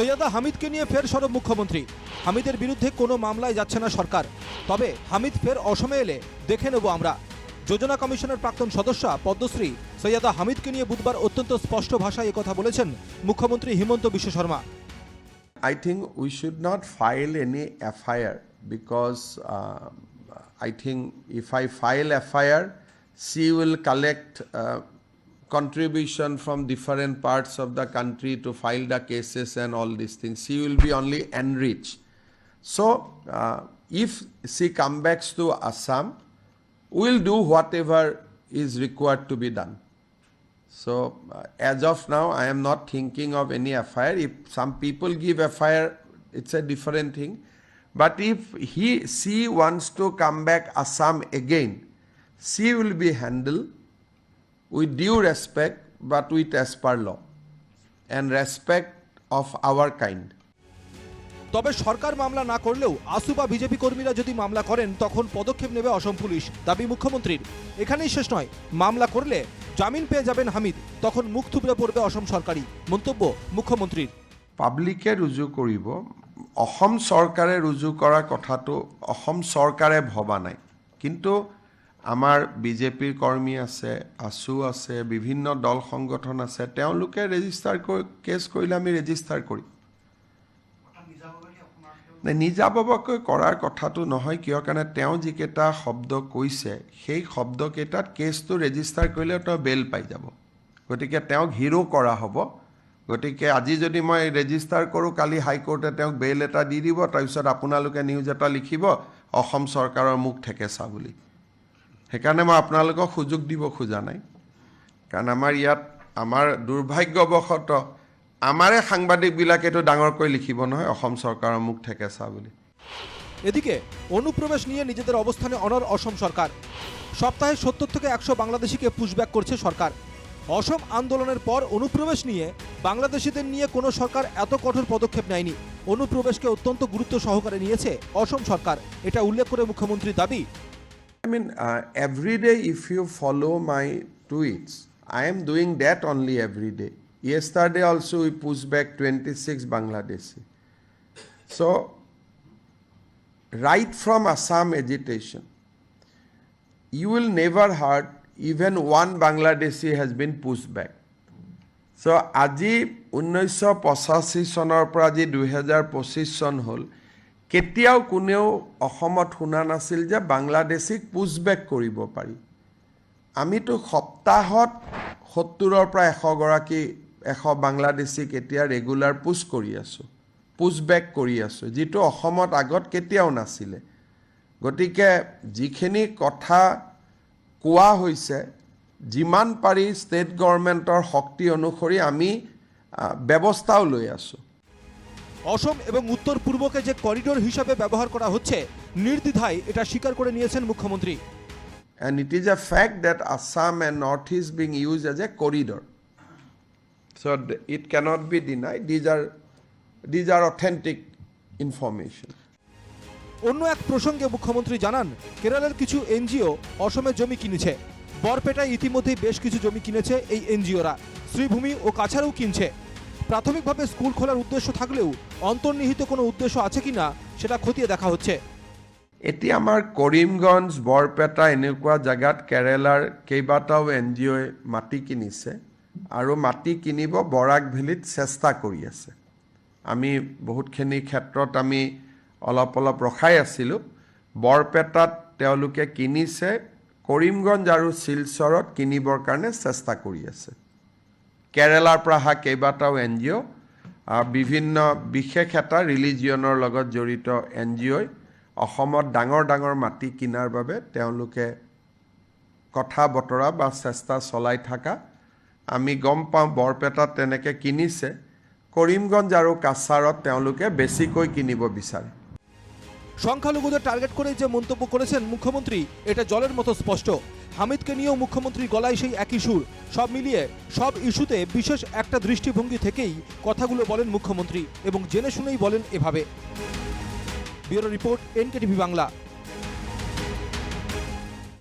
সৈয়দা হামিদকে নিয়ে ফের সরব মুখ্যমন্ত্রী। হামিদের বিরুদ্ধে কোনো মামলায় যাচ্ছে না সরকার। তবে হামিদ ফের অসমে এলে দেখে নেব আমরা। যোজনা কমিশনের প্রাক্তন সদস্যা পদ্মশ্রী সৈয়দা হামিদকে নিয়ে বুধবার অত্যন্ত স্পষ্ট ভাষায় কথা বলেছেন মুখ্যমন্ত্রী Himanta Biswa Sarma. I think we should not file any FIR because I think if I file she will collect uh, contribution from different parts of the country to file the cases and all these things. She will be only enriched. So uh, if she comes back to Assam, we'll do whatever is required to be done. So uh, as of now, I am not thinking of any FIR. If some people give FIR, it's a different thing. But if he she wants to come back Assam again, she will be handled with due respect, but with as per law. And respect of our kind. তবে সরকার মামলা না করলেও আসু বা BJP কর্মীরা যদি মামলা করেন তখন পদক্ষেপ নেবে অসম পুলিশ দাবি মুখ্যমন্ত্রীর। এখানেই শেষ নয় মামলা করলে জামিন পেয়ে যাবেন হামিদ তখন মুখ থুবড়ে পড়বে অসম সরকারি মন্তব্য মুখ্যমন্ত্রীর। পাব্লিকে রুজু কৰিব অসম চৰকাৰে ৰুজু কৰা কথাটো অসম চৰকাৰে ভবা নাই। কিন্তু আমাৰ বিজেপিৰ কৰ্মী আছে আছু আছে বিভিন্ন দল সংগঠন আছে তেওঁলোকে ৰেজিষ্টাৰ কৰি কেছ কৰিলে আমি ৰেজিষ্টাৰ কৰিম। নাই নিজাববীয়াকৈ কৰাৰ কথাটো নহয় কিয় কাৰণে তেওঁ যিকেইটা শব্দ কৈছে সেই শব্দকেইটাত কেছটো ৰেজিষ্টাৰ কৰিলে তেওঁ বেল পাই যাব। গতিকে তেওঁক হিৰো কৰা হ'ব। গতিকে আজি যদি মই ৰেজিষ্টাৰ কৰোঁ কালি হাইকোৰ্টে তেওঁক বেইল এটা দি দিব তাৰপিছত আপোনালোকে নিউজ এটা লিখিব অসম চৰকাৰৰ মুখ ঠেকেচা বুলি। সেইকাৰণে মই আপোনালোকক সুযোগ দিব খোজা নাই। কাৰণ আমাৰ ইয়াত আমাৰ দুৰ্ভাগ্যবশতঃ আমাৰে সাংবাদিকবিলাকেতো ডাঙৰকৈ লিখিব নহয়, অসম চৰকাৰৰ মুখ ঠেকেচা বুলি। এদিকে অনুপ্রবেশ নিয়ে নিজেদের অবস্থানে অনর অসম সরকার। সপ্তাহে সত্তর থেকে একশো বাংলাদেশিকে পুশব্যাক করছে সরকার। অসম আন্দোলনের পর অনুপ্রবেশ নিয়ে বাংলাদেশিদের নিয়ে কোনো সরকার এত কঠোর পদক্ষেপ নেয়নি। অনুপ্রবেশকে অত্যন্ত গুরুত্ব সহকারে নিয়েছে অসম সরকার। এটা উল্লেখ করে মুখ্যমন্ত্রী দাবি I mean, uh, every day, if you follow my tweets, I am doing that only every day. Yesterday also, we pushed back 26 Bangladeshi. So, right from Assam agitation, you will never heard even one Bangladeshi has been pushed back. চ' আজি ঊনৈছশ পঁচাশী চনৰ পৰা আজি দুহেজাৰ পঁচিছ চন হ'ল কেতিয়াও কোনেও অসমত শুনা নাছিল যে বাংলাদেশীক পুছবেক কৰিব পাৰি। আমিতো সপ্তাহত সত্তৰৰ পৰা এশগৰাকী এশ বাংলাদেশীক এতিয়া ৰেগুলাৰ পুছ কৰি আছোঁ পুছবেক কৰি আছোঁ যিটো অসমত আগত কেতিয়াও নাছিলে। গতিকে যিখিনি কথা কোৱা হৈছে যিমান পাৰি ষ্টেট গভৰ্ণমেণ্টৰ শক্তি অনুসৰি আমি ব্যৱস্থাও লৈ আছোঁ। অসম এবং উত্তর পূর্বকে যে করিডোর হিসাবে ব্যবহার করা হচ্ছে নির্দ্বিধায় এটা স্বীকার করে নিয়েছেন মুখ্যমন্ত্রী And it is a fact that Assam and Northeast being used as a corridor. So th- it cannot be denied. These are these are authentic information. অন্য এক প্রসঙ্গে মুখ্যমন্ত্রী জানান কেরালার কিছু এনজিও অসমে জমি কিনেছে বরপেটায় ইতিমধ্যেই বেশ কিছু জমি কিনেছে এই এনজিওরা শ্রীভূমি ও কাছাড়েও কিনছে প্রাথমিকভাবে স্কুল খোলার উদ্দেশ্য থাকলেও অন্তর্নিহিত কোনো উদ্দেশ্য আছে কিনা সেটা খতিয়ে দেখা হচ্ছে। এতিয়া আমাৰ কৰিমগঞ্জ বৰপেটা এনেকুৱা জেগাত কেৰেলাৰ কেইবাটাও এন জি অ'ই মাটি কিনিছে আৰু মাটি কিনিব বৰাক ভেলীত চেষ্টা কৰি আছে। আমি বহুতখিনি ক্ষেত্ৰত আমি অলপ অলপ ৰখাই আছিলোঁ। বৰপেটাত তেওঁলোকে কিনিছে কৰিমগঞ্জ আৰু শিলচৰত কিনিবৰ কাৰণে চেষ্টা কৰি আছে। কেৰেলাৰ পৰা অহা কেইবাটাও এন জি অ' বিভিন্ন বিশেষ এটা ৰিলিজিয়নৰ লগত জড়িত এন জি অ'ই অসমত ডাঙৰ ডাঙৰ মাটি কিনাৰ বাবে তেওঁলোকে কথা বতৰা বা চেষ্টা চলাই থকা। আমি গম পাওঁ বৰপেটাত তেনেকৈ কিনিছে। কৰিমগঞ্জ আৰু কাছাৰত তেওঁলোকে বেছিকৈ কিনিব বিচাৰে। সংখ্যালঘুদের টার্গেট করে যে মন্তব্য করেছেন মুখ্যমন্ত্রী, এটা জলের মতো স্পষ্ট। হামিদকে নিয়েও মুখ্যমন্ত্রী গলায় সেই একই সুর। সব মিলিয়ে সব ইস্যুতে বিশেষ একটা দৃষ্টিভঙ্গি থেকেই কথাগুলো বলেন মুখ্যমন্ত্রী এবং জেনে শুনেই বলেন এভাবে। Bureau report NDTV Bangla.